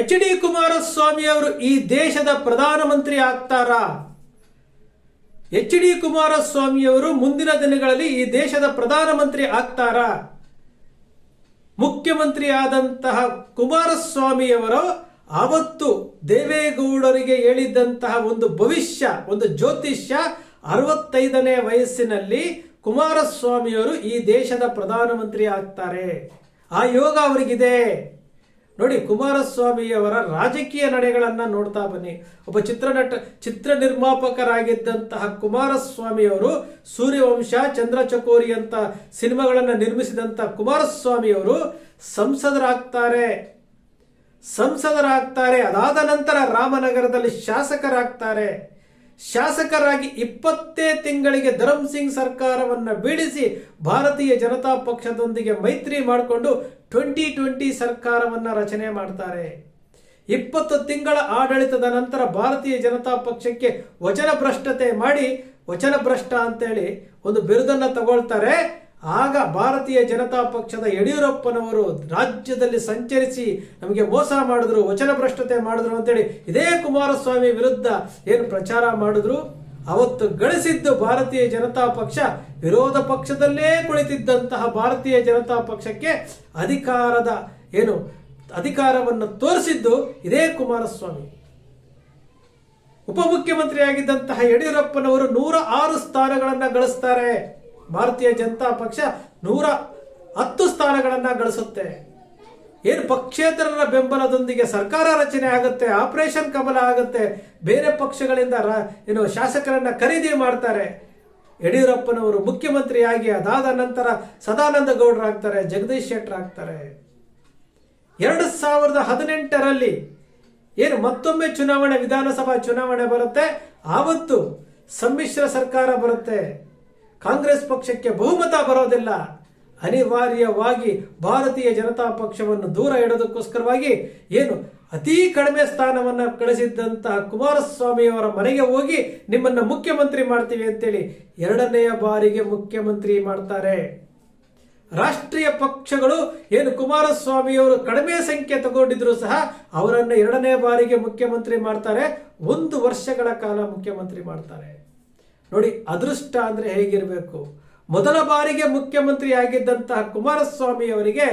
H D Kumaraswamy ಅವರು ಈ ದೇಶದ ಪ್ರಧಾನಮಂತ್ರಿ ಆಗ್ತಾರಾ? ಎಚ್ ಡಿ ಕುಮಾರಸ್ವಾಮಿ ಅವರು ಮುಂದಿನ ದಿನಗಳಲ್ಲಿ ಈ ದೇಶದ ಪ್ರಧಾನಮಂತ್ರಿ ಆಗ್ತಾರಾ? ಮುಖ್ಯಮಂತ್ರಿ ಆದಂತಹ ಕುಮಾರಸ್ವಾಮಿಯವರು ಅವತ್ತು ದೇವೇಗೌಡರಿಗೆ ಹೇಳಿದ್ದಂತಹ ಒಂದು ಭವಿಷ್ಯ, ಒಂದು ಜ್ಯೋತಿಷ್ಯ ಅರವತ್ತೈದನೇ ವಯಸ್ಸಿನಲ್ಲಿ ಕುಮಾರಸ್ವಾಮಿಯವರು ಈ ದೇಶದ ಪ್ರಧಾನಮಂತ್ರಿ ಆಗ್ತಾರೆ. ಆ ಯೋಗ ಅವರಿಗಿದೆ. ನೋಡಿ, ಕುಮಾರಸ್ವಾಮಿಯವರ ರಾಜಕೀಯ ನಡೆಗಳನ್ನು ನೋಡ್ತಾ ಬನ್ನಿ. ಒಬ್ಬ ಚಿತ್ರನಟ, ಚಿತ್ರ ನಿರ್ಮಾಪಕರಾಗಿದ್ದಂತಹ ಕುಮಾರಸ್ವಾಮಿಯವರು ಸೂರ್ಯವಂಶ, ಚಂದ್ರಚಕೋರಿ ಅಂತ ಸಿನಿಮಾಗಳನ್ನು ನಿರ್ಮಿಸಿದಂತ ಕುಮಾರಸ್ವಾಮಿಯವರು ಸಂಸದರಾಗ್ತಾರೆ. ಸಂಸದರಾಗ್ತಾರೆ. ಅದಾದ ನಂತರ ರಾಮನಗರದಲ್ಲಿ ಶಾಸಕರಾಗ್ತಾರೆ. ಶಾಸಕರಾಗಿ ಇಪ್ಪತ್ತೇ ತಿಂಗಳಿಗೆ ಧರಮ್ ಸಿಂಗ್ ಸರ್ಕಾರವನ್ನ ಬೀಳಿಸಿ ಭಾರತೀಯ ಜನತಾ ಪಕ್ಷದೊಂದಿಗೆ ಮೈತ್ರಿ ಮಾಡಿಕೊಂಡು ಟ್ವೆಂಟಿ ಟ್ವೆಂಟಿ ಸರ್ಕಾರವನ್ನ ರಚನೆ ಮಾಡ್ತಾರೆ. ಇಪ್ಪತ್ತು ತಿಂಗಳ ಆಡಳಿತದ ನಂತರ ಭಾರತೀಯ ಜನತಾ ಪಕ್ಷಕ್ಕೆ ವಚನ ಭ್ರಷ್ಟತೆ ಮಾಡಿ ವಚನ ಭ್ರಷ್ಟ ಅಂತೇಳಿ ಒಂದು ಬಿರುದನ್ನು ತಗೊಳ್ತಾರೆ. ಆಗ ಭಾರತೀಯ ಜನತಾ ಪಕ್ಷದ ಯಡಿಯೂರಪ್ಪನವರು ರಾಜ್ಯದಲ್ಲಿ ಸಂಚರಿಸಿ ನಮಗೆ ಮೋಸ ಮಾಡಿದ್ರು ವಚನ ಭ್ರಷ್ಟತೆ ಮಾಡಿದ್ರು ಅಂತೇಳಿ ಇದೇ ಕುಮಾರಸ್ವಾಮಿ ವಿರುದ್ಧ ಏನು ಪ್ರಚಾರ ಮಾಡಿದ್ರು? ಅವತ್ತು ಗಳಿಸಿದ್ದು ಭಾರತೀಯ ಜನತಾ ಪಕ್ಷ ವಿರೋಧ ಪಕ್ಷದಲ್ಲೇ ಕುಳಿತಿದ್ದಂತಹ ಭಾರತೀಯ ಜನತಾ ಪಕ್ಷಕ್ಕೆ ಅಧಿಕಾರದ ಏನು ಅಧಿಕಾರವನ್ನು ತೋರಿಸಿದ್ದು ಇದೇ ಕುಮಾರಸ್ವಾಮಿ. ಉಪಮುಖ್ಯಮಂತ್ರಿಯಾಗಿದ್ದಂತಹ ಯಡಿಯೂರಪ್ಪನವರು ನೂರ ಆರು ಸ್ಥಾನಗಳನ್ನು ಗಳಿಸ್ತಾರೆ. ಭಾರತೀಯ ಜನತಾ ಪಕ್ಷ ನೂರ ಹತ್ತು ಸ್ಥಾನಗಳನ್ನು ಗಳಿಸುತ್ತೆ. ಏನು ಪಕ್ಷೇತರರ ಬೆಂಬಲದೊಂದಿಗೆ ಸರ್ಕಾರ ರಚನೆ ಆಗುತ್ತೆ, ಆಪರೇಷನ್ ಕಮಲ ಆಗುತ್ತೆ, ಬೇರೆ ಪಕ್ಷಗಳಿಂದ ಏನು ಶಾಸಕರನ್ನ ಖರೀದಿ ಮಾಡ್ತಾರೆ. ಯಡಿಯೂರಪ್ಪನವರು ಮುಖ್ಯಮಂತ್ರಿಯಾಗಿ ಅದಾದ ನಂತರ ಸದಾನಂದ ಗೌಡರಾಗ್ತಾರೆ ಜಗದೀಶ್ ಶೆಟ್ಟರ್ ಆಗ್ತಾರೆ. ಎರಡು ಸಾವಿರದ ಹದಿನೆಂಟರಲ್ಲಿ ಏನು ಮತ್ತೊಮ್ಮೆ ಚುನಾವಣೆ, ವಿಧಾನಸಭಾ ಚುನಾವಣೆ ಬರುತ್ತೆ, ಆವತ್ತು ಸಮ್ಮಿಶ್ರ ಸರ್ಕಾರ ಬರುತ್ತೆ. ಕಾಂಗ್ರೆಸ್ ಪಕ್ಷಕ್ಕೆ ಬಹುಮತ ಬರೋದಿಲ್ಲ. ಅನಿವಾರ್ಯವಾಗಿ ಭಾರತೀಯ ಜನತಾ ಪಕ್ಷವನ್ನು ದೂರ ಇಡೋದಕ್ಕೋಸ್ಕರವಾಗಿ ಏನು ಅತಿ ಕಡಿಮೆ ಸ್ಥಾನವನ್ನು ಕಳಿಸಿದ್ದಂತಹ ಕುಮಾರಸ್ವಾಮಿಯವರ ಮನೆಗೆ ಹೋಗಿ ನಿಮ್ಮನ್ನು ಮುಖ್ಯಮಂತ್ರಿ ಮಾಡ್ತೀವಿ ಅಂತೇಳಿ ಎರಡನೆಯ ಬಾರಿಗೆ ಮುಖ್ಯಮಂತ್ರಿ ಮಾಡ್ತಾರೆ. ರಾಷ್ಟ್ರೀಯ ಪಕ್ಷಗಳು ಏನು ಕುಮಾರಸ್ವಾಮಿಯವರು ಕಡಿಮೆ ಸಂಖ್ಯೆ ತಗೊಂಡಿದ್ರು ಸಹ ಅವರನ್ನು ಎರಡನೇ ಬಾರಿಗೆ ಮುಖ್ಯಮಂತ್ರಿ ಮಾಡ್ತಾರೆ. ಒಂದು ವರ್ಷಗಳ ಕಾಲ ಮುಖ್ಯಮಂತ್ರಿ ಮಾಡ್ತಾರೆ. ನೋಡಿ, ಅದೃಷ್ಟ ಅಂದರೆ ಹೇಗಿರಬೇಕು? ಮೊದಲ ಬಾರಿಗೆ ಮುಖ್ಯಮಂತ್ರಿ ಆಗಿದ್ದಂತಹ ಕುಮಾರಸ್ವಾಮಿ ಅವರಿಗೆ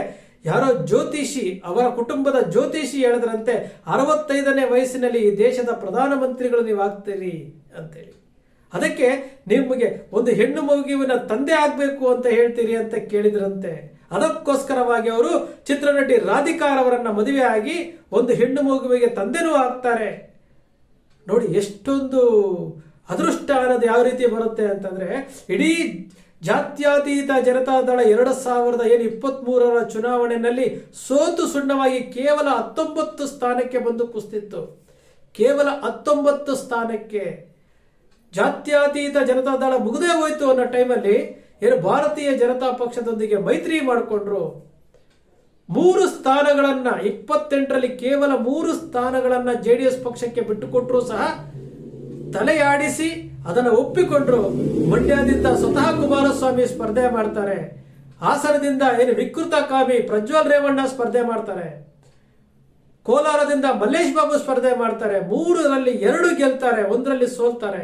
ಯಾರೋ ಜ್ಯೋತಿಷಿ, ಅವರ ಕುಟುಂಬದ ಜ್ಯೋತಿಷಿ ಹೇಳಿದ್ರಂತೆ, ಅರವತ್ತೈದನೇ ವಯಸ್ಸಿನಲ್ಲಿ ಈ ದೇಶದ ಪ್ರಧಾನಮಂತ್ರಿಗಳು ನೀವು ಆಗ್ತೀರಿ ಅಂತೇಳಿ. ಅದಕ್ಕೆ ನಿಮಗೆ ಒಂದು ಹೆಣ್ಣು ಮಗುವಿನ ತಂದೆ ಆಗಬೇಕು ಅಂತ ಹೇಳ್ತೀರಿ ಅಂತ ಕೇಳಿದ್ರಂತೆ. ಅದಕ್ಕೋಸ್ಕರವಾಗಿ ಅವರು ಚಿತ್ರನಟಿ ರಾಧಿಕಾ ಅವರನ್ನ ಮದುವೆ ಆಗಿ ಒಂದು ಹೆಣ್ಣು ಮಗುವಿಗೆ ತಂದೆನೂ ಆಗ್ತಾರೆ. ನೋಡಿ, ಎಷ್ಟೊಂದು ಅದೃಷ್ಟ ಅನ್ನೋದು ಯಾವ ರೀತಿ ಬರುತ್ತೆ ಅಂತಂದ್ರೆ, ಇಡೀ ಜಾತ್ಯತೀತ ಜನತಾದಳ ಎರಡು ಸಾವಿರದ ಏನು ಇಪ್ಪತ್ತ್ ಮೂರರ ಚುನಾವಣೆಯಲ್ಲಿ ಸೋತು ಸುಣ್ಣವಾಗಿ ಕೇವಲ ಹತ್ತೊಂಬತ್ತು ಸ್ಥಾನಕ್ಕೆ ಬಂದು ಕುಸ್ತಿತ್ತು. ಕೇವಲ ಹತ್ತೊಂಬತ್ತು ಸ್ಥಾನಕ್ಕೆ ಜಾತ್ಯತೀತ ಜನತಾದಳ ಮುಗದೇ ಹೋಯಿತು ಅನ್ನೋ ಟೈಮಲ್ಲಿ ಏನು ಭಾರತೀಯ ಜನತಾ ಪಕ್ಷದೊಂದಿಗೆ ಮೈತ್ರಿ ಮಾಡಿಕೊಂಡ್ರು. ಮೂರು ಸ್ಥಾನಗಳನ್ನ ಇಪ್ಪತ್ತೆಂಟರಲ್ಲಿ ಕೇವಲ ಮೂರು ಸ್ಥಾನಗಳನ್ನ ಜೆ ಡಿ ಎಸ್ ಪಕ್ಷಕ್ಕೆ ಬಿಟ್ಟುಕೊಟ್ರು ಸಹ ತಲೆಯಾಡಿಸಿ ಅದನ್ನು ಒಪ್ಪಿಕೊಂಡ್ರು. ಮಂಡ್ಯದಿಂದ ಸ್ವತಃ ಕುಮಾರಸ್ವಾಮಿ ಸ್ಪರ್ಧೆ ಮಾಡ್ತಾರೆ. ಹಾಸನದಿಂದ ಏನು ವಿಕೃತ ಕಾಮಿ ಪ್ರಜ್ವಲ್ ರೇವಣ್ಣ ಸ್ಪರ್ಧೆ ಮಾಡ್ತಾರೆ. ಕೋಲಾರದಿಂದ ಮಲ್ಲೇಶ್ ಬಾಬು ಸ್ಪರ್ಧೆ ಮಾಡ್ತಾರೆ. ಮೂರರಲ್ಲಿ ಎರಡು ಗೆಲ್ತಾರೆ, ಒಂದರಲ್ಲಿ ಸೋಲ್ತಾರೆ.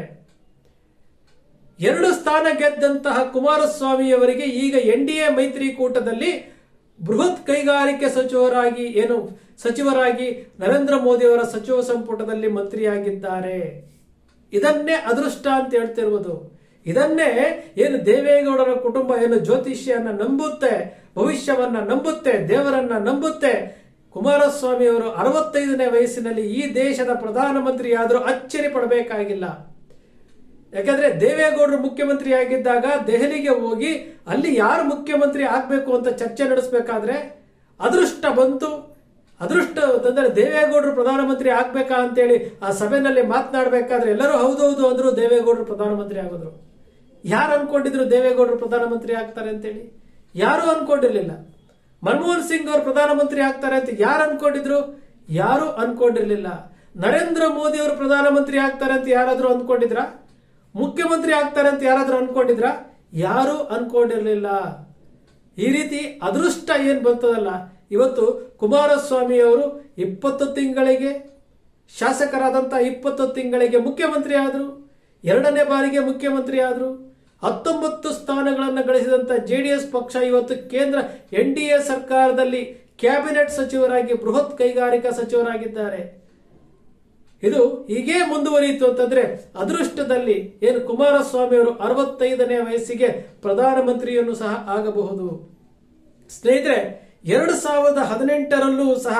ಎರಡು ಸ್ಥಾನ ಗೆದ್ದಂತಹ ಕುಮಾರಸ್ವಾಮಿಯವರಿಗೆ ಈಗ ಎನ್ ಡಿ ಎ ಮೈತ್ರಿಕೂಟದಲ್ಲಿ ಬೃಹತ್ ಕೈಗಾರಿಕೆ ಸಚಿವರಾಗಿ ಏನು ಸಚಿವರಾಗಿ ನರೇಂದ್ರ ಮೋದಿಯವರ ಸಚಿವ ಸಂಪುಟದಲ್ಲಿ ಮಂತ್ರಿಯಾಗಿದ್ದಾರೆ. ಇದನ್ನೇ ಅದೃಷ್ಟ ಅಂತ ಹೇಳ್ತಿರ್ಬೋದು. ಇದನ್ನೇ ಏನು ದೇವೇಗೌಡರ ಕುಟುಂಬ, ಏನು ಜ್ಯೋತಿಷ್ಯನ್ನ ನಂಬುತ್ತೆ, ಭವಿಷ್ಯವನ್ನ ನಂಬುತ್ತೆ, ದೇವರನ್ನ ನಂಬುತ್ತೆ. ಕುಮಾರಸ್ವಾಮಿ ಅವರು ಅರವತ್ತೈದನೇ ವಯಸ್ಸಿನಲ್ಲಿ ಈ ದೇಶದ ಪ್ರಧಾನಮಂತ್ರಿ ಆದರೂ ಅಚ್ಚರಿ ಪಡಬೇಕಾಗಿಲ್ಲ. ಯಾಕಂದ್ರೆ ದೇವೇಗೌಡರು ಮುಖ್ಯಮಂತ್ರಿ ಆಗಿದ್ದಾಗ ದೆಹಲಿಗೆ ಹೋಗಿ ಅಲ್ಲಿ ಯಾರು ಮುಖ್ಯಮಂತ್ರಿ ಆಗಬೇಕು ಅಂತ ಚರ್ಚೆ ನಡೆಸಬೇಕಾದ್ರೆ ಅದೃಷ್ಟ ಬಂತು. ಅದೃಷ್ಟ ಅಂತಂದರೆ ದೇವೇಗೌಡರು ಪ್ರಧಾನಮಂತ್ರಿ ಆಗಬೇಕಾ ಅಂತೇಳಿ ಆ ಸಭೆಯಲ್ಲಿ ಮಾತನಾಡಬೇಕಾದ್ರೆ ಎಲ್ಲರೂ ಹೌದೌದು ಅಂದರು ದೇವೇಗೌಡರು ಪ್ರಧಾನಮಂತ್ರಿ ಆಗೋದ್ರು. ಯಾರು ಅನ್ಕೊಂಡಿದ್ರು ದೇವೇಗೌಡರು ಪ್ರಧಾನಮಂತ್ರಿ ಆಗ್ತಾರೆ ಅಂತೇಳಿ? ಯಾರು ಅನ್ಕೊಂಡಿರ್ಲಿಲ್ಲ. ಮನಮೋಹನ್ ಸಿಂಗ್ ಅವರು ಪ್ರಧಾನಮಂತ್ರಿ ಆಗ್ತಾರೆ ಅಂತ ಯಾರು ಅನ್ಕೊಂಡಿದ್ರು? ಯಾರು ಅನ್ಕೊಂಡಿರ್ಲಿಲ್ಲ. ನರೇಂದ್ರ ಮೋದಿ ಅವರು ಪ್ರಧಾನಮಂತ್ರಿ ಆಗ್ತಾರೆ ಅಂತ ಯಾರಾದರೂ ಅನ್ಕೊಂಡಿದ್ರ? ಮುಖ್ಯಮಂತ್ರಿ ಆಗ್ತಾರೆ ಅಂತ ಯಾರಾದರೂ ಅನ್ಕೊಂಡಿದ್ರ? ಯಾರು ಅನ್ಕೊಂಡಿರ್ಲಿಲ್ಲ. ಈ ರೀತಿ ಅದೃಷ್ಟ ಏನು ಬರ್ತದಲ್ಲ ಇವತ್ತು ಕುಮಾರಸ್ವಾಮಿ ಅವರು ಇಪ್ಪತ್ತು ತಿಂಗಳಿಗೆ ಶಾಸಕರಾದಂಥ ಇಪ್ಪತ್ತು ತಿಂಗಳಿಗೆ ಮುಖ್ಯಮಂತ್ರಿ ಆದರು ಎರಡನೇ ಬಾರಿಗೆ ಮುಖ್ಯಮಂತ್ರಿ ಆದರು ಹತ್ತೊಂಬತ್ತು ಸ್ಥಾನಗಳನ್ನು ಗಳಿಸಿದಂಥ ಜೆ ಡಿ ಎಸ್ ಪಕ್ಷ ಇವತ್ತು ಕೇಂದ್ರ ಎನ್ ಡಿ ಎ ಸರ್ಕಾರದಲ್ಲಿ ಕ್ಯಾಬಿನೆಟ್ ಸಚಿವರಾಗಿ, ಬೃಹತ್ ಕೈಗಾರಿಕಾ ಸಚಿವರಾಗಿದ್ದಾರೆ. ಇದು ಹೀಗೇ ಮುಂದುವರಿಯಿತು ಅಂತಂದ್ರೆ ಅದೃಷ್ಟದಲ್ಲಿ ಏನು ಕುಮಾರಸ್ವಾಮಿ ಅವರು ಅರವತ್ತೈದನೇ ವಯಸ್ಸಿಗೆ ಪ್ರಧಾನಮಂತ್ರಿಯನ್ನು ಸಹ ಆಗಬಹುದು. ಸ್ನೇಹಿತರೆ ಎರಡು ಸಾವಿರದ ಹದಿನೆಂಟರಲ್ಲೂ ಸಹ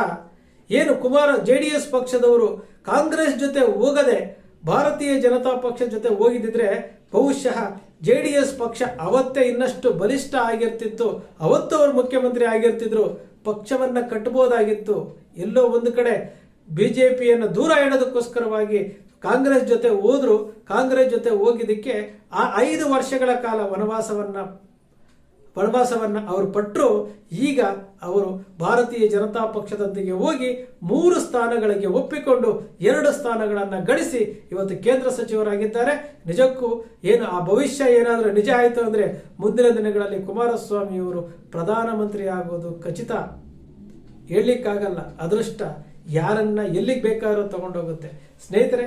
ಏನು ಕುಮಾರ ಜೆ ಡಿ ಎಸ್ ಪಕ್ಷದವರು ಕಾಂಗ್ರೆಸ್ ಜೊತೆ ಹೋಗದೆ ಭಾರತೀಯ ಜನತಾ ಪಕ್ಷ ಜೊತೆ ಹೋಗಿದ್ದಿದ್ರೆ ಬಹುಶಃ ಜೆ ಡಿ ಎಸ್ ಪಕ್ಷ ಅವತ್ತೇ ಇನ್ನಷ್ಟು ಬಲಿಷ್ಠ ಆಗಿರ್ತಿತ್ತು. ಅವತ್ತು ಅವರು ಮುಖ್ಯಮಂತ್ರಿ ಆಗಿರ್ತಿದ್ರು. ಪಕ್ಷವನ್ನ ಕಟ್ಟಬಹುದಾಗಿತ್ತು ಎಲ್ಲೋ ಒಂದು ಕಡೆ ಬಿಜೆಪಿಯನ್ನು ದೂರ ಇಡೋದಕ್ಕೋಸ್ಕರವಾಗಿ ಕಾಂಗ್ರೆಸ್ ಜೊತೆ ಹೋದ್ರು. ಕಾಂಗ್ರೆಸ್ ಜೊತೆ ಹೋಗಿದ್ದಕ್ಕೆ ಆ ಐದು ವರ್ಷಗಳ ಕಾಲ ವನವಾಸವನ್ನ ವನವಾಸವನ್ನ ಅವರು ಪಟ್ಟರು ಈಗ ಅವರು ಭಾರತೀಯ ಜನತಾ ಪಕ್ಷದೊಂದಿಗೆ ಹೋಗಿ ಮೂರು ಸ್ಥಾನಗಳಿಗೆ ಒಪ್ಪಿಕೊಂಡು ಎರಡು ಸ್ಥಾನಗಳನ್ನು ಗಳಿಸಿ ಇವತ್ತು ಕೇಂದ್ರ ಸಚಿವರಾಗಿದ್ದಾರೆ. ನಿಜಕ್ಕೂ ಏನು, ಆ ಭವಿಷ್ಯ ಏನಾದರೂ ನಿಜ ಆಯಿತು ಅಂದರೆ ಮುಂದಿನ ದಿನಗಳಲ್ಲಿ ಕುಮಾರಸ್ವಾಮಿಯವರು ಪ್ರಧಾನಮಂತ್ರಿ ಆಗೋದು ಖಚಿತ. ಹೇಳಲಿಕ್ಕಾಗಲ್ಲ, ಅದೃಷ್ಟ ಯಾರನ್ನ ಎಲ್ಲಿಗೆ ಬೇಕಾದ್ರೂ ತಗೊಂಡೋಗುತ್ತೆ. ಸ್ನೇಹಿತರೆ